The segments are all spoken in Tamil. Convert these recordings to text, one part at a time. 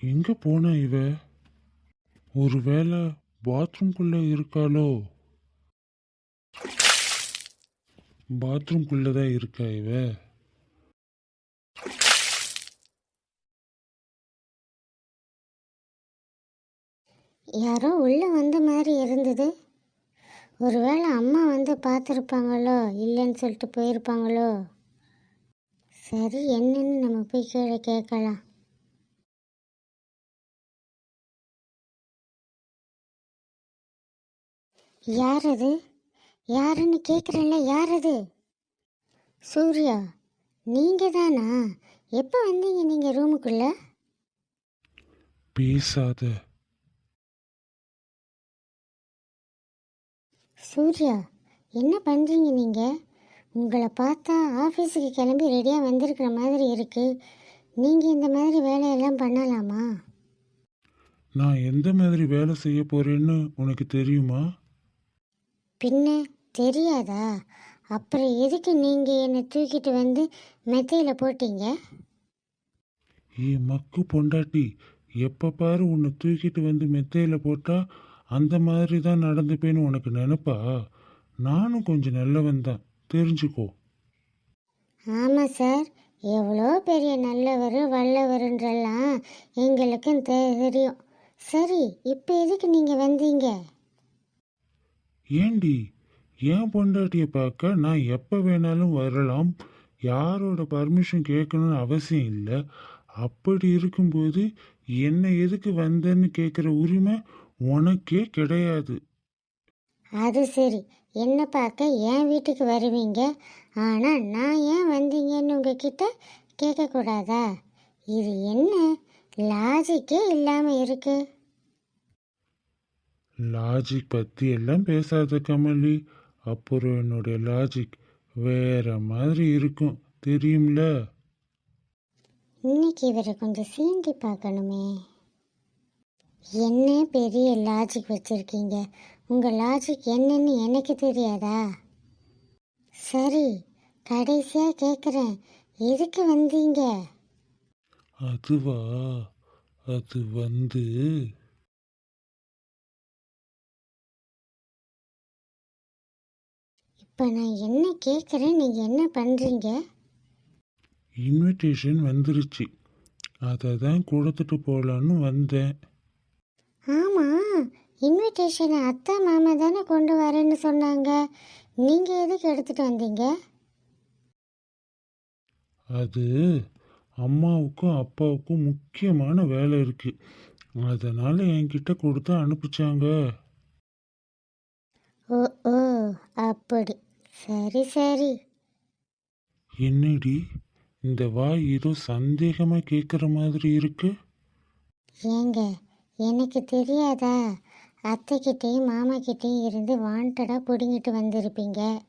எங்க போனா இவ? ஒருவேளை பாத்ரூம்குள்ள இருக்காளோ? பாத்ரூம்குள்ள தான் இருக்கா இவ? யாரோ உள்ளே வந்த மாதிரி இருந்தது. ஒருவேளை அம்மா வந்து பார்த்துருப்பாங்களோ இல்லைன்னு சொல்லிட்டு போயிருப்பாங்களோ? சரி என்னன்னு நம்ம போய் கீழே கேட்கலாம். யார் அது யாருன்னு கேட்குறேன்ல யார் அது சூர்யா நீங்கள் தானா எப்போ வந்தீங்க நீங்கள் ரூமுக்குள்ளே? பேசாத. சூர்யா என்ன பண்ணுறீங்க நீங்கள் உங்களை பார்த்தா ஆஃபீஸுக்கு கிளம்பி ரெடியாக வந்திருக்கிற மாதிரி இருக்குது நீங்கள் இந்த மாதிரி வேலையெல்லாம் பண்ணலாமா? நான் எந்த மாதிரி வேலை செய்ய போறேன்னு உனக்கு தெரியுமா? பின்ன தெரியாதா? அப்புறம் எதுக்கு நீங்கள் என்னை தூக்கிட்டு வந்து மெத்தையில் போட்டீங்க? ஏ மக்கு பொண்டாட்டி எப்போ பாரு உன்னை தூக்கிட்டு வந்து மெத்தையில் போட்டா அந்த மாதிரி தான் நடந்துப்பேன்னு உனக்கு நினைப்பா? நானும் கொஞ்சம் நல்லவன் தான் தெரிஞ்சுக்கோ. ஆமாம் சார் எவ்வளோ பெரிய நல்லவர் வல்லவருன்றெல்லாம் எங்களுக்கும் தெரியும். சரி இப்போ எதுக்கு நீங்கள் வந்தீங்க? ஏண்டி? என் பொண்டாட்டியை பார்க்க நான் எப்போ வேணாலும் வரலாம். யாரோட பர்மிஷன் கேட்கணும்னு அவசியம் இல்லை. அப்படி இருக்கும்போது என்ன எதுக்கு வந்தேன்னு கேட்குற உரிமை உனக்கே கிடையாது. அது சரி. என்ன பார்க்க என் வீட்டுக்கு வருவீங்க? ஆனால் நான் ஏன் வந்தீங்கன்னு உங்ககிட்ட கேட்கக்கூடாதா? இது என்ன? லாஜிக்கே இல்லாமல் இருக்குது லாஜிக் பற்றி எல்லாம் பேசாத கமலி. அப்புறம் என்னுடைய லாஜிக் வேற மாதிரி இருக்கும். தெரியும்ல? இன்னைக்கு இவரை கொஞ்சம் சீண்டி பார்க்கணுமே. என்ன பெரிய லாஜிக் வச்சுருக்கீங்க? உங்கள் லாஜிக் என்னன்னு எனக்கு தெரியாதா? சரி கடைசியாக கேட்குறேன் எதுக்கு வந்தீங்க? அதுவா? அது வந்து இப்போ நான் என்ன கேட்குறேன் நீங்கள் என்ன பண்ணுறீங்க இன்விடேஷன் வந்துருச்சு. அதை தான் கொடுத்துட்டு போகலான்னு வந்தேன். ஆமாம் இன்விடேஷனை அத்தை மாமா தானே கொண்டு வரேன்னு சொன்னாங்க. நீங்கள் எதுக்கு எடுத்துகிட்டு வந்தீங்க? அது அம்மாவுக்கும் அப்பாவுக்கும் முக்கியமான வேலை இருக்கு. அதனால என்கிட்ட கொடுத்து அனுப்பிச்சாங்க. ஓ ஓ அப்படி. சரி சரி. என்னடி? இந்த வாய் ஏதோ சந்தேகமா கேட்குற மாதிரி இருக்கு. ஏங்க எனக்கு தெரியாதா? அத்தைக்கிட்டேயும் மாமாக்கிட்டேயும் இருந்து வாண்டடாக பிடுங்கிட்டு வந்திருப்பீங்க.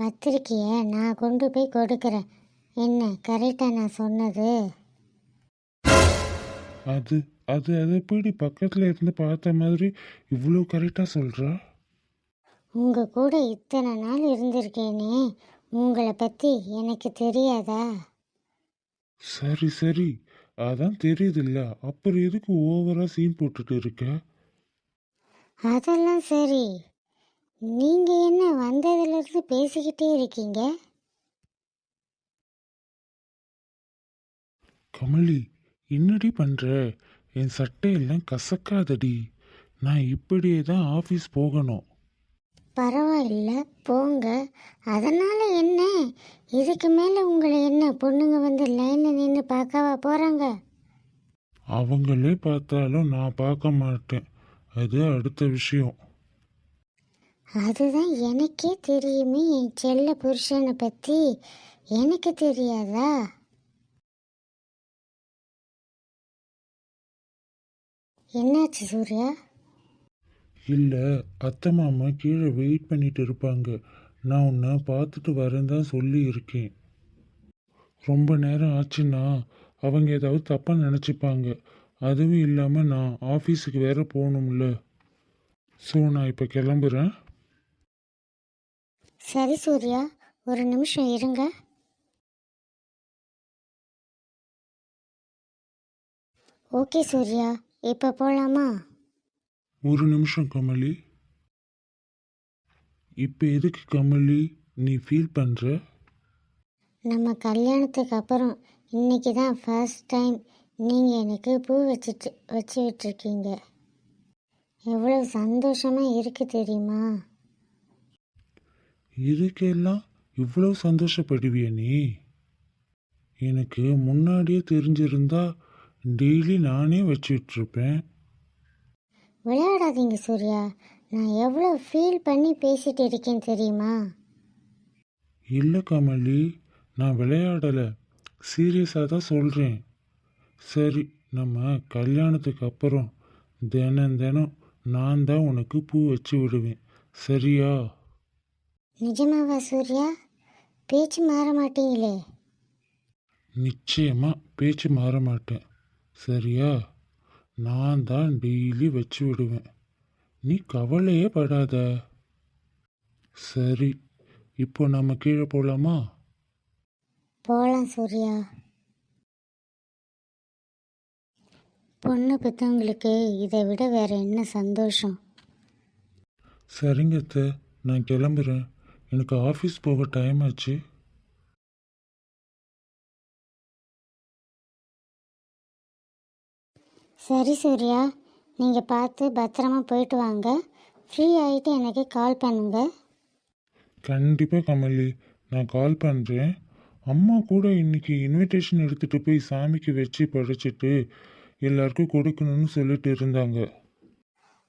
பத்திரிக்கையை நான் கொண்டு போய் கொடுக்குறேன். என்ன கரெக்டாக நான் சொன்னது? அது அது அது எப்படி பக்கத்துல இருந்து பார்த்த மாதிரி இவ்வளோ கரெக்டாக சொல்றா? உங்கள் கூட இத்தனை நாள் இருந்திருக்கேனே உங்களை பற்றி எனக்கு தெரியாதா? சரி சரி. அதான் தெரியுதுல்ல. அப்புறம் எதுக்கு ஓவரா சீன் போட்டுட்டு இருக்க? அதெல்லாம் சரி. நீங்கள் என்ன வந்ததுலேருந்து பேசிக்கிட்டே இருக்கீங்க? கமலி என்னடி பண்ற? என் சட்டையெல்லாம் கசக்காதடி. நான் இப்படியே தான் ஆஃபீஸ் போகணும். பரவாயில்ல போங்க. அதனால் என்ன? இதுக்கு மேலே உங்களை என்ன பொண்ணுங்க வந்து லைனில் நின்று பார்க்கவா போகிறாங்க அவங்களே பார்த்தாலும் நான் பார்க்க மாட்டேன். அது அடுத்த விஷயம். அதுதான் எனக்கே தெரியுமே என் செல்ல புருஷனை பற்றி எனக்கு தெரியாதா? என்னாச்சு சூர்யா? இல்லை அத்தை மாமா கீழே வெயிட் பண்ணிட்டு இருப்பாங்க. நான் உன்னை பார்த்துட்டு வரேன் தான் சொல்லியிருக்கேன். ரொம்ப நேரம் ஆச்சுன்னா அவங்க ஏதாவது தப்பாக நினச்சிப்பாங்க. அதுவும் இல்லாமல் நான் ஆஃபீஸுக்கு வேற போகணும்ல. ஸோ நான் இப்போ கிளம்புறேன். சரி சூர்யா ஒரு நிமிஷம் இருங்க. ஓகே சூர்யா இப்போ போகலாமா ஒரு நிமிஷம் கமலி. இப்போ எதுக்கு கமலி நீ ஃபீல் பண்ணுற நம்ம கல்யாணத்துக்கு அப்புறம் இன்னைக்கு தான் ஃபர்ஸ்ட் டைம் நீங்கள் எனக்கு பூ வச்சுட்டு வச்சு விட்டுருக்கீங்க. எவ்வளோ சந்தோஷமாக இருக்கு தெரியுமா? இதுக்கெல்லாம் இவ்வளோ சந்தோஷப்படுவிய நீ? எனக்கு முன்னாடியே தெரிஞ்சிருந்தா டெய்லி நானே வச்சுட்ருப்பேன் விளையாடாதீங்க சூர்யா. நான் எவ்வளோ ஃபீல் பண்ணி பேசிட்டு இருக்கேன் தெரியுமா? இல்லை கமலி நான் விளையாடலை. சீரியஸாக தான் சொல்கிறேன் சரி நம்ம கல்யாணத்துக்கு அப்புறம் தினம் தினம் நான் தான் உனக்கு பூ வச்சு விடுவேன். சரியா? நிஜமாவா சூர்யா? பேச்சு மாற மாட்டீங்களே. நிச்சயமாக பேச்சு மாற மாட்டேன். சரியா? நான் தான் டெய்லி வச்சு விடுவேன். நீ கவலையே படாத. சரி இப்போ நம்ம கீழே போகலாமா போகலாம் சூர்யா. பொண்ணு பெற்றவங்களுக்கு இதை விட வேற என்ன சந்தோஷம்? சரிங்க அத்தை நான் கிளம்புறேன். எனக்கு ஆஃபீஸ் போக டைம் ஆச்சு. சரி சூர்யா நீங்கள் பார்த்து பத்திரமா போயிட்டு வாங்க. ஃப்ரீ ஆகிட்டு எனக்கு கால் பண்ணுங்க. கண்டிப்பாக கமலி நான் கால் பண்ணுறேன் அம்மா கூட இன்னைக்கு இன்விடேஷன் எடுத்துகிட்டு போய் சாமிக்கு வச்சு படைச்சிட்டு எல்லாருக்கும் கொடுக்கணும்னு சொல்லிட்டு இருந்தாங்க.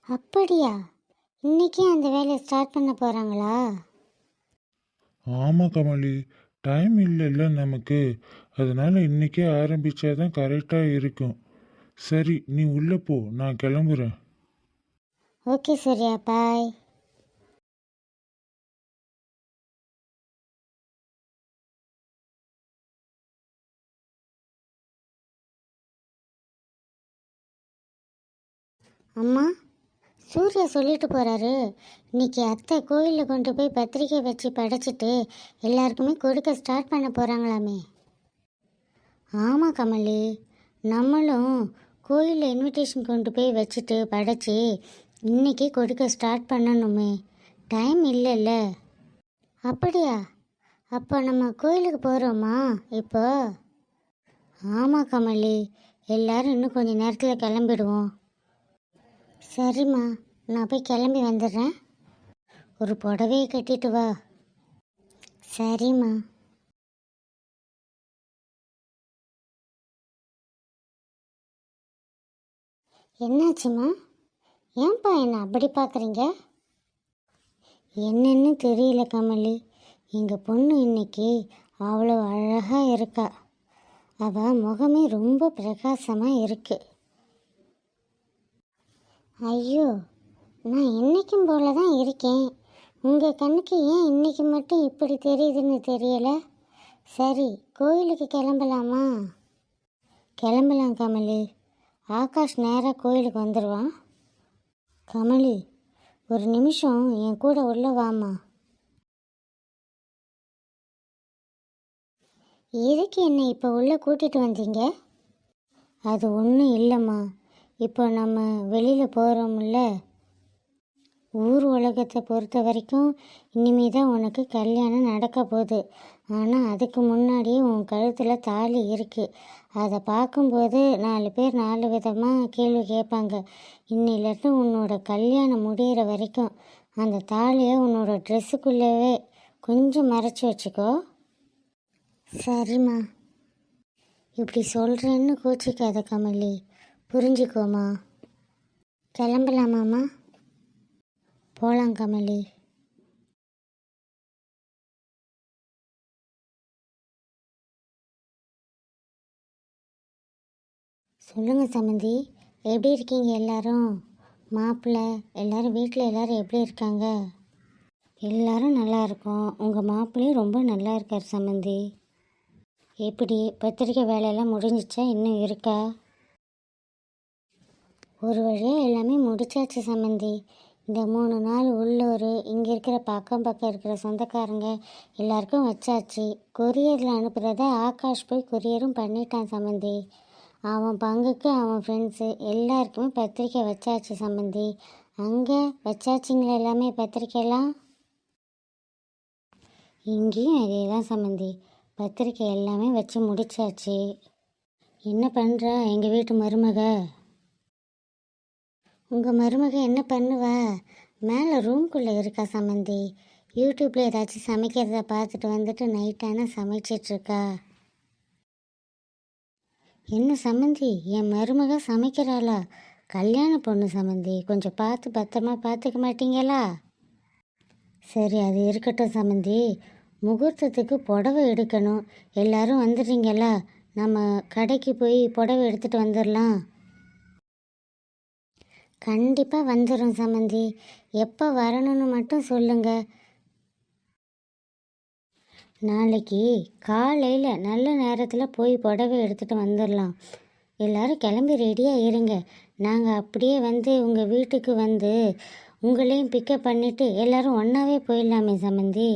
அப்படியா? இன்னைக்கே அந்த வேலையை ஸ்டார்ட் பண்ண போகிறாங்களா ஆமாம் கமலி டைம் இல்லைல்ல நமக்கு. அதனால் இன்றைக்கே ஆரம்பித்தா தான் கரெக்டாக இருக்கும். சரி நீ உள்ளே போ நான் கிளம்புறேன். Okay Surya bye. அம்மா சூர்யா சொல்லிட்டு போறாரு. இன்னைக்கு அத்தை கோயிலில் கொண்டு போய் பத்திரிக்கை வச்சு படைச்சிட்டு எல்லாருக்குமே கொடுக்க ஸ்டார்ட் பண்ண போகிறாங்களாமே ஆமாம் கமலி நம்மளும் கோயிலில் இன்விடேஷன் கொண்டு போய் வச்சுட்டு படைச்சி இன்னைக்கு கொடுக்க ஸ்டார்ட் பண்ணணுமே. டைம் இல்லைல்ல. அப்படியா? அப்போ நம்ம கோயிலுக்கு போகிறோமா இப்போ? ஆமாம் கமலி. எல்லாரும் இன்னும் கொஞ்சம் நேரத்தில் கிளம்பிடுவோம். சரிம்மா நான் போய் கிளம்பி வந்துடுறேன். ஒரு புடவையை கட்டிட்டு வா. சரிம்மா. என்னாச்சும்மா? ஏன்பா என்னை அப்படி பார்க்குறீங்க என்னன்னு தெரியல கமலி. எங்கள் பொண்ணு இன்னைக்கு அவ்வளோ அழகாக இருக்கா. அவள் முகமே ரொம்ப பிரகாசமாக இருக்கு. ஐயோ நான் என்றைக்கும் போல தான் இருக்கேன். உங்கள் கண்ணுக்கு ஏன் இன்னைக்கு மட்டும் இப்படி தெரியுதுன்னு தெரியல? சரி கோயிலுக்கு கிளம்பலாமா? கிளம்பலாம் கமலி. ஆகாஷ் நேராக கோயிலுக்கு வந்துடுவான் கமலி ஒரு நிமிஷம் என் கூட உள்ள வாமா எதுக்கு என்னை இப்போ உள்ளே கூட்டிகிட்டு வந்தீங்க? அது ஒன்றும் இல்லைம்மா. இப்போ நம்ம வெளியில் போகிறோம்ல ஊர் உலகத்தை பொறுத்த வரைக்கும் இனிமே தான் உனக்கு கல்யாணம் நடக்க போகுது. ஆனால் அதுக்கு முன்னாடியே உன் கழுத்தில் தாலி இருக்குது அதை பார்க்கும்போது நாலு பேர் நாலு விதமாக கேள்வி கேட்பாங்க. இன்னிலேருந்து உன்னோட கல்யாணம் முடியிற வரைக்கும் அந்த தாலியை உன்னோட ட்ரெஸ்ஸுக்குள்ளவே கொஞ்சம் மறைச்சி வச்சுக்கோ. சரிம்மா. இப்படி சொல்கிறேன்னு கோச்சிக்காத கமலி. புரிஞ்சுக்கோமா கிளம்பலாமாம்மா? போகலாம் கமலி. சொல்லுங்கள் சமந்தி. எப்படி இருக்கீங்க எல்லாரும்? மாப்பிள்ளை எல்லாரும் வீட்டில் எல்லாரும் எப்படி இருக்காங்க? எல்லாரும் நல்லா இருக்கோம். உங்கள் மாப்பிள்ளையும் ரொம்ப நல்லா இருக்கார் சமந்தி. எப்படி பத்திரிக்கை வேலையெல்லாம் முடிஞ்சிச்சா? இன்னும் இருக்கா? ஒரு வழியாக எல்லாமே முடிச்சாச்சு சமந்தி. இந்த மூணு நாள் உள்ளூர் இங்கே இருக்கிற பக்கம் பக்கம் இருக்கிற சொந்தக்காரங்க எல்லாருக்கும் வச்சாச்சு. கொரியரில் அனுப்புகிறத ஆகாஷ் போய் கொரியரும் பண்ணிட்டான் சமந்தி. அவன் பங்குக்கு அவன் ஃப்ரெண்ட்ஸு எல்லாருக்குமே பத்திரிக்கை வச்சாச்சு சம்மந்தி அங்கே வச்சாச்சிங்களா எல்லாமே பத்திரிக்கையெல்லாம்? இங்கேயும் அதே தான் சம்மந்தி பத்திரிக்கை எல்லாமே வச்சு முடிச்சாச்சு. என்ன பண்ணுறா எங்கள் வீட்டு மருமக? உங்கள் மருமக என்ன பண்ணுவா? மேலே ரூம்குள்ளே இருக்கா சம்மந்தி யூடியூப்பில் ஏதாச்சும் சமைக்கிறத பார்த்துட்டு வந்துட்டு நைட்டான சமைச்சிட்ருக்கா என்ன சம்மந்தி என் மருமக சமைக்கிறாளா? கல்யாண பொண்ணு சம்மந்தி கொஞ்சம் பார்த்து பத்திரமா பார்த்துக்க மாட்டீங்களா? சரி அது இருக்கட்டும் சம்மந்தி முகூர்த்தத்துக்கு புடவை எடுக்கணும். எல்லாரும் வந்துடுறீங்களா? நம்ம கடைக்கு போய் புடவை எடுத்துகிட்டு வந்துடலாம். கண்டிப்பாக வந்துடும் சம்மந்தி எப்போ வரணும்னு மட்டும் சொல்லுங்கள் நாளைக்கு காலையில் நல்ல நேரத்தில் போய் புடவை எடுத்துகிட்டு வந்துடலாம் எல்லாரும் கிளம்பி ரெடியாக இருங்க. நாங்கள் அப்படியே வந்து உங்கள் வீட்டுக்கு வந்து உங்களையும் பிக்கப் பண்ணிவிட்டு எல்லோரும் ஒன்றாவே போயிடலாமே சம்மந்தி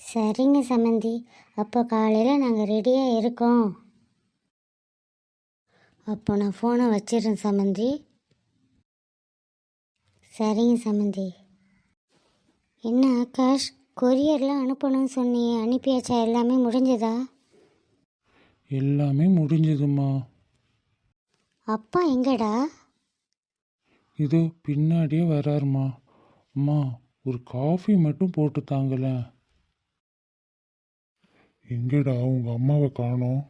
சரிங்க சம்மந்தி அப்போ காலையில் நாங்கள் ரெடியாக இருக்கோம். அப்போ நான் ஃபோனை வச்சிடுறேன் சம்மந்தி சரிங்க சம்மந்தி என்ன ஆகாஷ்? கொரியர்லாம் அனுப்பணும்னு சொன்னியே அனுப்பியாச்சா? எல்லாமே முடிஞ்சதா? எல்லாமே முடிஞ்சதும்மா. அப்பா எங்கடா? இதோ பின்னாடியே வராருமா. அம்மா ஒரு காஃபி மட்டும் போட்டு தாங்களேன் எங்கடா உங்க அம்மாவை காணோம்?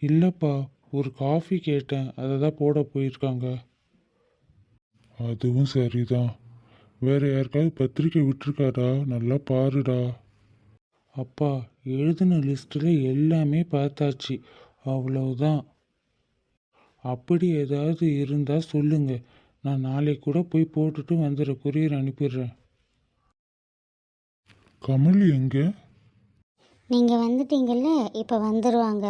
இல்லைப்பா ஒரு காஃபி கேட்டேன். அதை தான் போட போயிருக்காங்க. அதுவும் சரிதான். வேற யாருக்காவது பத்திரிக்கை விட்டுருக்காடா நல்லா பாருடா. அப்பா எழுதின லிஸ்ட்டில் எல்லாமே பார்த்தாச்சு. அவ்வளவுதான். அப்படி ஏதாவது இருந்தால் சொல்லுங்க. நான் நாளைக்கு கூட போய் போட்டுட்டு வந்துடுற கொரியர் அனுப்பிடுறேன். கமல் எங்க? நீங்கள் வந்துட்டீங்கல்ல? இப்போ வந்துடுவாங்க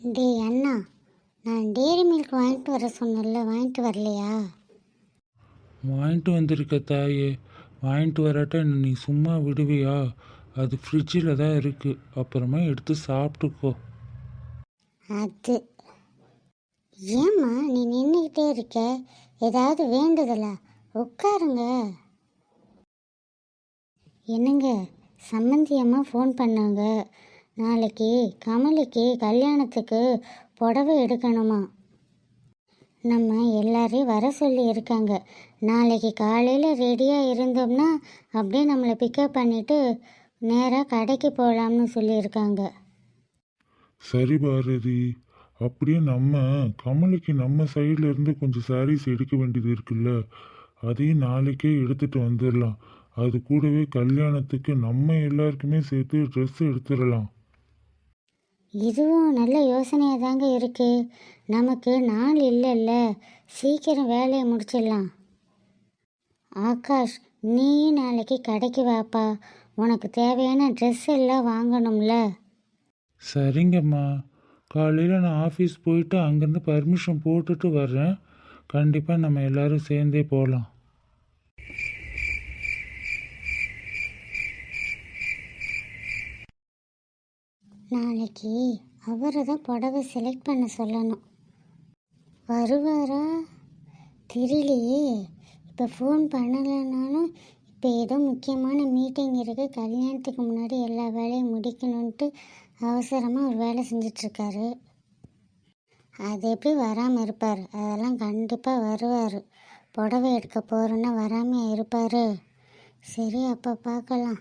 டேய் அண்ணா. நான் டேரி மில்க் வாங்கிட்டு வர சொன்னேன்ல வாங்கிட்டு வரலையா? வாங்கிட்டு வந்திருக்க தாயே வாங்கிட்டு வராட்ட நீ சும்மா விடுவியா? அது ஃப்ரிட்ஜில் தான் இருக்கு. அப்புறமா எடுத்து சாப்பிட்டுக்கோ. அது. ஏம்மா நீ நின்றுக்கிட்டே இருக்க? ஏதாவது வேண்டுதலா? உட்காருங்க. என்னங்க? சம்மந்தி அம்மா ஃபோன் பண்ணாங்க. நாளைக்கு கமலிக்கு கல்யாணத்துக்கு புடவை எடுக்கணுமா? நம்ம எல்லாரையும் வர சொல்லி இருக்காங்க. நாளைக்கு காலையில் ரெடியாக இருந்தோம்னா அப்படியே நம்மளை பிக்கப் பண்ணிவிட்டு நேராக கடைக்கு போகலாம்னு சொல்லியிருக்காங்க. சரி பாரதி அப்படியே நம்ம கமலுக்கு நம்ம சைடில் இருந்து கொஞ்சம் சாரீஸ் எடுக்க வேண்டியது இருக்குல்ல? அதையும் நாளைக்கே எடுத்துட்டு வந்துடலாம் அது கூடவே கல்யாணத்துக்கு நம்ம எல்லாருக்குமே சேர்த்து ட்ரெஸ் எடுத்துடலாம் இதுவும் நல்ல யோசனையாக தாங்க இருக்கு. நமக்கு நாள் இல்லைல்ல. சீக்கிரம் வேலையை முடிச்சிடலாம். ஆகாஷ் நீயும் நாளைக்கு கடைக்கு வாப்பா. உனக்கு தேவையான ட்ரெஸ் எல்லாம் வாங்கணும்ல. சரிங்கம்மா. காலையில் நான் ஆஃபீஸ் போயிட்டு அங்கேருந்து பர்மிஷன் போட்டுட்டு வர்றேன். கண்டிப்பாக நம்ம எல்லாரும் சேர்ந்தே போகலாம் நாளைக்கு அவரை தான் புடவை செலக்ட் பண்ண சொல்லணும். வருவாரா? தெரியலையே. இப்போ ஃபோன் பண்ணலைனாலும் இப்போ ஏதோ முக்கியமான மீட்டிங் இருக்குது கல்யாணத்துக்கு முன்னாடி எல்லா வேலையும் முடிக்கணுன்ட்டு அவசரமாக ஒரு வேலை செஞ்சிட்ருக்காரு. அது எப்படி வராமல் இருப்பார்? அதெல்லாம் கண்டிப்பாக வருவார். புடவை எடுக்க போகிறோன்னா வராமல் இருப்பார். சரி அப்போ பார்க்கலாம்.